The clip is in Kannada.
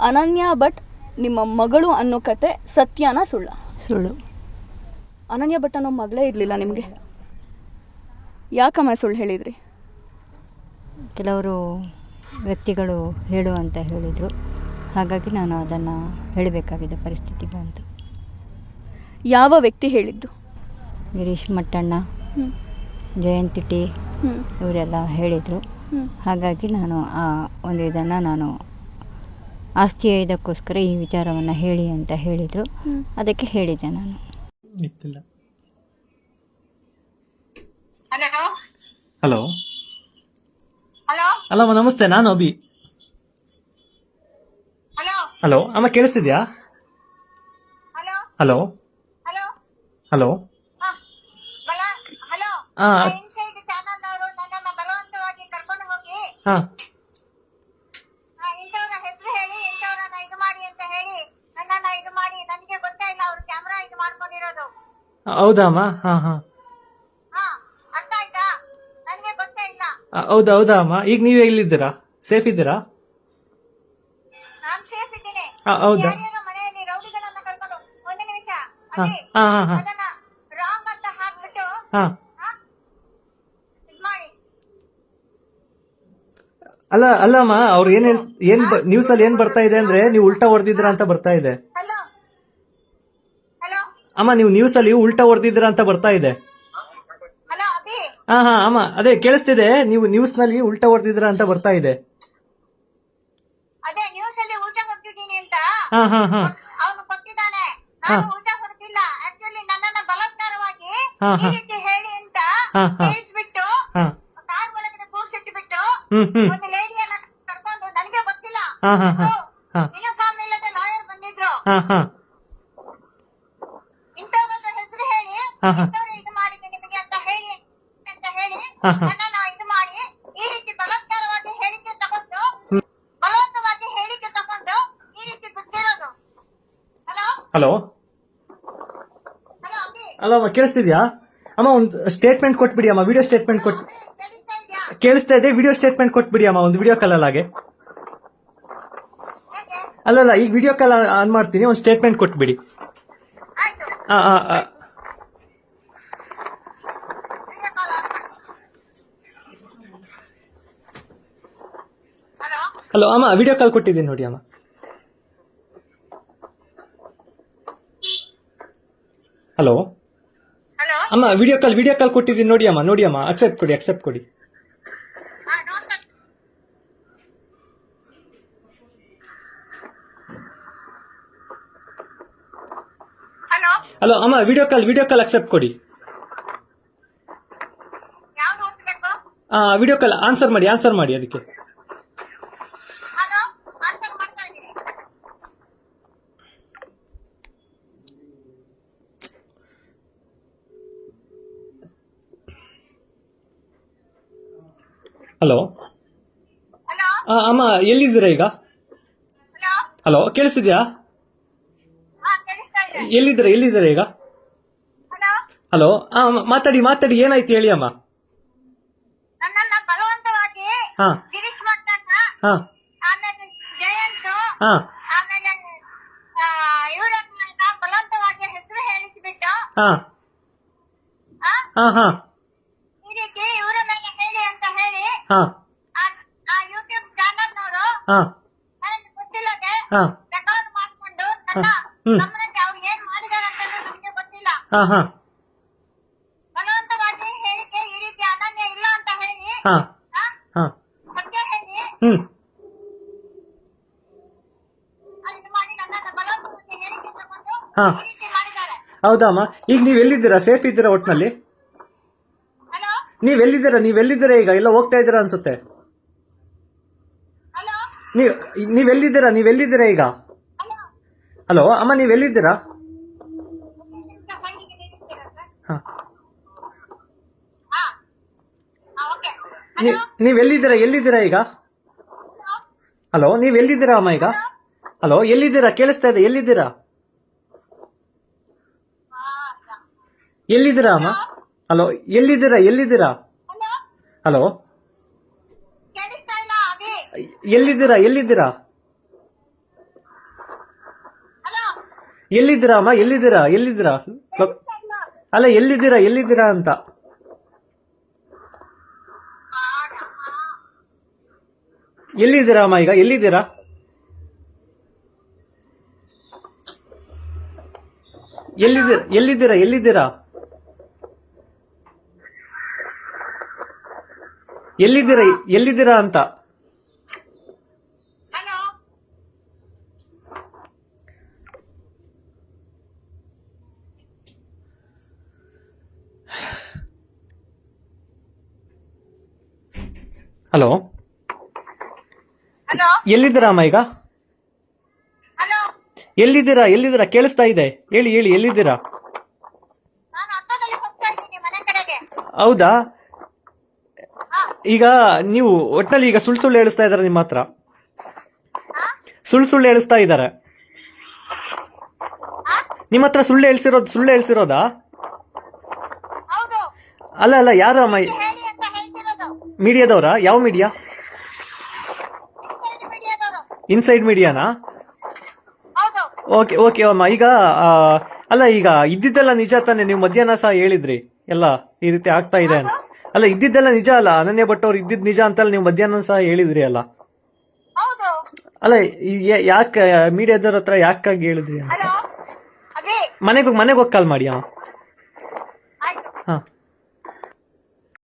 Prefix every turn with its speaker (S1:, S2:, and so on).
S1: ಅನನ್ಯ ಭಟ್ ನಿಮ್ಮ ಮಗಳು ಅನ್ನೋ ಕತೆ ಸತ್ಯನ ಸುಳ್ಳ.
S2: ಸುಳ್ಳು.
S1: ಅನನ್ಯ ಭಟ್ ಅನ್ನೋ ಮಗಳೇ ಇರಲಿಲ್ಲ ನಿಮಗೆ? ಯಾಕಮ್ಮ ಸುಳ್ಳು ಹೇಳಿದ್ರಿ?
S2: ಕೆಲವರು ವ್ಯಕ್ತಿಗಳು ಹೇಳು ಅಂತ ಹೇಳಿದರು. ಹಾಗಾಗಿ ನಾನು ಅದನ್ನು ಹೇಳಬೇಕಾಗಿದೆ ಪರಿಸ್ಥಿತಿ ಬಂತು
S1: ಯಾವ ವ್ಯಕ್ತಿ ಹೇಳಿದ್ದು?
S2: ಗಿರೀಶ್ ಮಟ್ಟಣ್ಣ ಜಯಂತಿ ಟಿ ಇವರೆಲ್ಲ ಹೇಳಿದರು. ಹಾಗಾಗಿ ನಾನು ಆ ಒಂದು ಇದನ್ನು ನಾನು ಆಸ್ತಿಯ ಇದಕ್ಕೋಸ್ಕರ ಈ ವಿಚಾರವನ್ನು ಹೇಳಿ ಅಂತ ಹೇಳಿದರು. ಅದಕ್ಕೆ ಹೇಳಿದೆ ನಾನು.
S3: ಹಲೋ
S4: ಹಲೋ
S3: ಅಮ್ಮ
S4: ಅಲ್ಲಮ್ಮ ನಮಸ್ತೆ ನಾನು ಅಭಿ.
S3: ಹಲೋ
S4: ಅಮ್ಮ ಕೇಳಿಸ್ತಿದ್ಯಾ?
S3: ಹಲೋ
S4: ಹಲೋ
S3: ಹಲೋ
S4: ಹಲೋ
S3: ಹಾ ಬಲ ಹಲೋ
S4: ಆ.
S3: ಇನ್ಸೈಡ್ ಚಾನಲ್ ಅವರು ನನ್ನನ್ನ ಬಲವಂತವಾಗಿ ಕರ್ಕೊಂಡು ಹೋಗಿ
S4: ಹಾ
S3: ಆ, ಇಂಥವ್ರ ಹೆಸರು ಹೇಳಿ ಇಂಥವ್ರನ್ನ ಇದು ಮಾಡಿ ಅಂತ ಹೇಳಿ ನನ್ನನ್ನ ಇದು ಮಾಡಿ ನನಗೆ ಗೊತ್ತೇ ಇಲ್ಲ ಅವ್ರು ಕ್ಯಾಮ್ರಾ ಇದು ಮಾಡ್ಕೊಂಡಿರೋದು
S4: ಹೌದಾ ಅಮ್ಮ ಹಾ ಹಾ.
S3: ಹಾ ಅರ್ಥ ಆಯ್ತಾ? ನನಗೆ ಗೊತ್ತೇ ಇಲ್ಲ.
S4: ಆ, ಹೌದಾ ಹೌದಾ ಅಮ್ಮ ಈಗ ನೀವೇ ಎಲ್ಲಿದ್ದೀರಾ? ಸೇಫ್ ಇದ್ದೀರಾ?
S3: ನಾನ್ ಸೇಫ್ ಇದ್ದೀನಿ.
S4: ಆ, ಹೌದಾ?
S3: ಯಾರ್ಯಾರೋ ಮನೆಯಲ್ಲಿ ರೌಡಿಗಳನ್ನ ಕರ್ಕೊಂಡು ಒಂದು ನಿಮಿಷ
S4: ಹಾ
S3: ಅಲ್ಲಿ
S4: ಹಾ ಹಾ ಹಾ.
S3: ಅದನ್ನ ರಾಂಗ್ ಅಂತ ಹಾಕ್ಬಿಟ್ಟು
S4: ಹಾ.
S3: ಹಾ ಇದ್ ಮಾಡಿ.
S4: ಅಲ್ಲ ಅಲ್ಲಮ್ಮ ಅವ್ರು ಏನ್ ಹೇಳ್- ಏನ್ ನ್ಯೂಸ್ ಅಲ್ಲಿ ಏನ್ ಬರ್ತಾ ಇದೆ ಅಂದ್ರೆ ನೀವು ಉಲ್ಟಾ ಹೊಡೆದಿದ್ರ ಅಂತ ಬರ್ತಾ ಇದೆ. ಅಮ್ಮ ನೀವು ನ್ಯೂಸ್ ಅಲ್ಲಿ ಉಲ್ಟಾ ಹೊಡೆದಿದ್ರ ಅಂತ ಬರ್ತಾ ಇದೆ. ಹಾ ಹಾ ಅಮ್ಮ ಅದೇ ಕೇಳಿಸ್ತಿದೆ ನೀವು ನ್ಯೂಸ್ನಲ್ಲಿ ಉಲ್ಟಾ ಹೊಡೆದಿದ್ರ ಅಂತ ಬರ್ತಾ ಇದೆ. ಹಾ ಹಾ ಹಾ. ಹಾ, ಹಾ. ಹಾ, ಹಾ. ಹಾ. ಹ್ಮ್ ಹ್ಮ್. ಹಾ ಹಾ ಹಾ. ಹಾ. ಹಾ ಹಾ. ಹಾ,
S3: ಇದು ಮಾಡಿದ್ದು ನಿಮಗೆ ಅಂತ ಹೇಳಿ ಅಂತ ಹೇಳಿ
S4: ಹಾ, ಹಾ.
S3: ನನ್ನನ್ನ ಇದು ಮಾಡಿ ಈ ರೀತಿ ಬಲಾತ್ಕಾರವಾಗಿ ಹೇಳಿಕೆ ತಗೊಂಡು ಬಲವಂತವಾಗಿ ಹೇಳಿಕೆ ತಗೊಂಡು ಈ ರೀತಿ ಬಿಟ್ಟಿರೋದು. ಹಲೋ
S4: ಹಲೋ
S3: ಹಲೋ ಅಭಿ
S4: ಅಲ್ಲಮ್ಮ ಕೇಳಿಸ್ತಿದ್ಯಾ? ಅಮ್ಮ ಒಂದು ಸ್ಟೇಟ್ಮೆಂಟ್ ಕೊಟ್ಬಿಡಿ ಅಮ್ಮ ವಿಡಿಯೋ ಸ್ಟೇಟ್ಮೆಂಟ್ ಕೊಟ್
S3: ಅಭಿ, ಕೇಳಿಸ್ತಾ ಇದ್ಯಾ?
S4: ಕೇಳಿಸ್ತಾ ಇದೆ ವಿಡಿಯೋ ಸ್ಟೇಟ್ಮೆಂಟ್ ಕೊಟ್ಬಿಡಿ ಅಮ್ಮ ಒಂದು ವಿಡಿಯೋ ಕಾಲ್ ಹಾಗೆ
S3: ಹೇಗೆ?
S4: ಅಲ್ಲಲ್ಲ ಈಗ ವಿಡಿಯೋ ಕಾಲ್ ಆನ್ ಮಾಡ್ತೀನಿ ಒಂದು ಸ್ಟೇಟ್ಮೆಂಟ್ ಕೊಟ್ಬಿಡಿ.
S3: ಆಯ್ತು.
S4: ಆ, ಆ, ಆ.
S3: ವಿಡಿಯೋ ಕಾಲ್ ಆನ್ ಮಾಡಿ. ಹಲೋ
S4: ಅಮ್ಮ ವಿಡಿಯೋ ಕಾಲ್ ಕೊಟ್ಟಿದ್ದೀನಿ ನೋಡಿ ಅಮ್ಮ. ಹಲೋ ಅಮ್ಮ ವಿಡಿಯೋ ಕಾಲ್ ವಿಡಿಯೋ ಕಾಲ್ ಕೊಟ್ಟಿದ್ದೀನಿ ನೋಡಿ ಅಮ್ಮ ನೋಡಿ ಅಮ್ಮ ಅಕ್ಸೆಪ್ಟ್ ಕೊಡಿ ಅಕ್ಸೆಪ್ಟ್ ಕೊಡಿ.
S3: ಹಲೋ
S4: ಅಮ್ಮ video call video call accept ಕೊಡಿ. ವಿಡಿಯೋ ಕಾಲ್ ಆನ್ಸರ್ ಮಾಡಿ ಆನ್ಸರ್ ಮಾಡಿ ಅದಕ್ಕೆ
S3: ಹಲೋ ಆನ್ಸರ್ ಮಾಡ್ತಾ ಇದ್ದೀನಿ
S4: ಹಲೋ ಅಮ್ಮ ಎಲ್ಲಿದ್ದೀರಾ ಈಗ?
S3: ಹಲೋ
S4: ಕೇಳಿಸ್ತಿದ್ಯಾ? ಎಲ್ಲಿದ್ದೀರಾ ಎಲ್ಲಿದ್ದೀರಾ ಈಗ?
S3: ಹಲೋ
S4: ಹಾ ಮಾತಾಡಿ ಮಾತಾಡಿ ಏನಾಯ್ತು ಹೇಳಿ ಅಮ್ಮ. ಹಾ. ಹಾ ಹಾ
S3: ಈ ರೀತಿ ಇವರ ಮೇಲೆ ಹೇಳಿ ಅಂತ ಹೇಳಿ
S4: ಹಾ.
S3: ಆ- ಯೂಟ್ಯೂಬ್ ಚಾನಲ್ನವರು
S4: ಹಾ.
S3: ನನಗೆ ಗೊತ್ತಿಲ್ಲದೆ
S4: ಹಾ.
S3: ರೆಕಾರ್ಡ್ ಮಾಡ್ಕೊಂಡು ನನ್ನ
S4: ಹ್ಮ್.
S3: ಗಮನಕ್ಕೆ ಅವ್ರು ಏನ್ ಮಾಡಿದಾರೆ ಅಂತ ಗೊತ್ತಿಲ್ಲ.
S4: ಹಾ ಹಾ.
S3: ಬಲವಂತವಾಗಿ ಹೇಳಿಕೆ ಈ ರೀತಿ ಅನನ್ಯ ಇಲ್ಲ ಅಂತ ಹೇಳಿ.
S4: ಹಾ.
S3: ಆ,
S4: ಹಾ.
S3: ಸತ್ಯ ಹೇಳಿ.
S4: ಹ್ಮ್.
S3: ಮಾಡಿ ನನ್ನ ಬಲವಂತವಾಗಿ ಹೇಳಿಕೆ ತಗೊಂಡು
S4: ಹಾ.
S3: ಈ ರೀತಿ ಮಾಡಿದ್ದಾರೆ.
S4: ಹೌದಾ ಅಮ್ಮ? ಈಗ ನೀವು ಎಲ್ಲಿದ್ದೀರಾ? ಸೇಫ್ ಇದ್ದೀರಾ ಒಟ್ನಲ್ಲಿ?
S3: ನೀವೆಲ್ಲಿದ್ದೀರಾ?
S4: ನೀವ್ ಎಲ್ಲಿದ್ದೀರಾ ಈಗ? ಎಲ್ಲ ಹೋಗ್ತಾ ಇದ್ದೀರಾ ಅನ್ಸುತ್ತೆ. ನೀವು ನೀವೆಲ್ಲಿದ್ದೀರಾ? ನೀವೆಲ್ಲಿದ್ದೀರಾ ಈಗ?
S3: ಹಲೋ
S4: ಅಮ್ಮ ನೀವೆಲ್ಲಿದ್ದೀರಾ? ಎಲ್ಲಿದ್ದೀರಾ
S3: ನಿಮಿಷ ಸೈಡಿಗೆ ನಿಲ್ಲಿಸ್ತೀರಾ ಸರ್?
S4: ಹಾ.
S3: ಹಾ. ಹಾ, ಓಕೆ
S4: ನೀ- ನೀವ್ ಎಲ್ಲಿದ್ದೀರಾ ಎಲ್ಲಿದ್ದೀರಾ ಈಗ? ಹಲೋ ನೀವೆಲ್ಲಿದ್ದೀರಾ ಅಮ್ಮ ಈಗ? ಹಲೋ ಎಲ್ಲಿದ್ದೀರಾ? ಕೇಳಿಸ್ತಾ ಇದೆ. ಎಲ್ಲಿದ್ದೀರಾ? ಎಲ್ಲಿದ್ದೀರಾ ಅಮ್ಮ? ಹಲೋ ಎಲ್ಲಿದ್ದೀರಾ ಎಲ್ಲಿದ್ದೀರಾ?
S3: ಹಲೋ
S4: ಎಲ್ಲಿದ್ದೀರಾ ಎಲ್ಲಿದ್ದೀರಾ? ಎಲ್ಲಿದ್ದೀರಾ ಅಮ್ಮ ಎಲ್ಲಿದ್ದೀರಾ ಎಲ್ಲಿದ್ದೀರಾ? ಅಲ್ಲ ಎಲ್ಲಿದ್ದೀರಾ ಎಲ್ಲಿದ್ದೀರಾ ಅಂತ. ಎಲ್ಲಿದ್ದೀರಾ ಅಮ್ಮ ಈಗ ಎಲ್ಲಿದ್ದೀರಾ ಎಲ್ಲಿದ್ದೀರಾ? ಎಲ್ಲಿದ್ದೀರಾ ಎಲ್ಲಿದ್ದೀರಾ? ಎಲ್ಲಿದ್ದೀರಾ ಎಲ್ಲಿದ್ದೀರಾ ಅಂತ?
S3: ಹಲೋ
S4: ಎಲ್ಲಿದ್ದೀರಾ ಅಮ್ಮ ಈಗ? ಎಲ್ಲಿದ್ದೀರಾ ಎಲ್ಲಿದ್ದೀರಾ? ಕೇಳಿಸ್ತಾ ಇದೆ. ಹೇಳಿ ಹೇಳಿ ಎಲ್ಲಿದ್ದೀರಾ? ಹೌದಾ? ಈಗ ನೀವು ಒಟ್ಟಿನಲ್ಲಿ ಈಗ ಸುಳ್ಳು ಸುಳ್ಳು ಹೇಳಿಸ್ತಾ ಇದ್ದಾರೆ ನಿಮ್ಮ ಹತ್ರ. ಸುಳ್ಳು ಸುಳ್ಳು ಹೇಳಿಸ್ತಾ ಇದ್ದಾರೆ. ನಿಮ್ಮ ಹತ್ರ ಸುಳ್ಳು ಹೇಳ್ಸಿರೋದು ಸುಳ್ಳು ಹೇಳ್ಸಿರೋದಾ? ಅಲ್ಲ ಅಲ್ಲ ಯಾರು ಅಮ್ಮ ಮೀಡಿಯಾದವರಾ? ಯಾವ ಮೀಡಿಯಾ?
S3: ಸೈಡ್
S4: ಇನ್ಸೈಡ್ ಮೀಡಿಯಾನಾ? ಓಕೆ ಓಕೆ ಅಮ್ಮ. ಈಗ ಅಲ್ಲ ಈಗ ಇದ್ದಿದ್ದೆಲ್ಲ ನಿಜ ತಾನೆ ನೀವು ಮಧ್ಯಾಹ್ನ ಸಹ ಹೇಳಿದ್ರಿ. ಎಲ್ಲ ಈ ರೀತಿ ಆಗ್ತಾ ಇದೆ ಅಂತ. ಅಲ್ಲ ಇದ್ದಿದ್ದೆಲ್ಲ ನಿಜ ಅಲ್ಲ. ಅನನ್ಯ ಭಟ್ ಅವ್ರು ಇದ್ದಿದ್ ನಿಜ ಅಂತ ನೀವು ಮಧ್ಯಾಹ್ನ ಸಹ ಹೇಳಿದ್ರಿ ಅಲ್ಲ?
S3: ಹೌದು.
S4: ಅಲ್ಲ ಯಾಕೆ ಮೀಡಿಯಾದವ್ರ ಹತ್ರ ಯಾಕಾಗಿ ಹೇಳಿದ್ರಿ?
S3: ಮನೆಗೆ
S4: ಮನೆಗೆ ಮನೆಗೆ ಹೋಗಿ ಕಾಲ್ ಮಾಡಿ ಅಮ್ಮ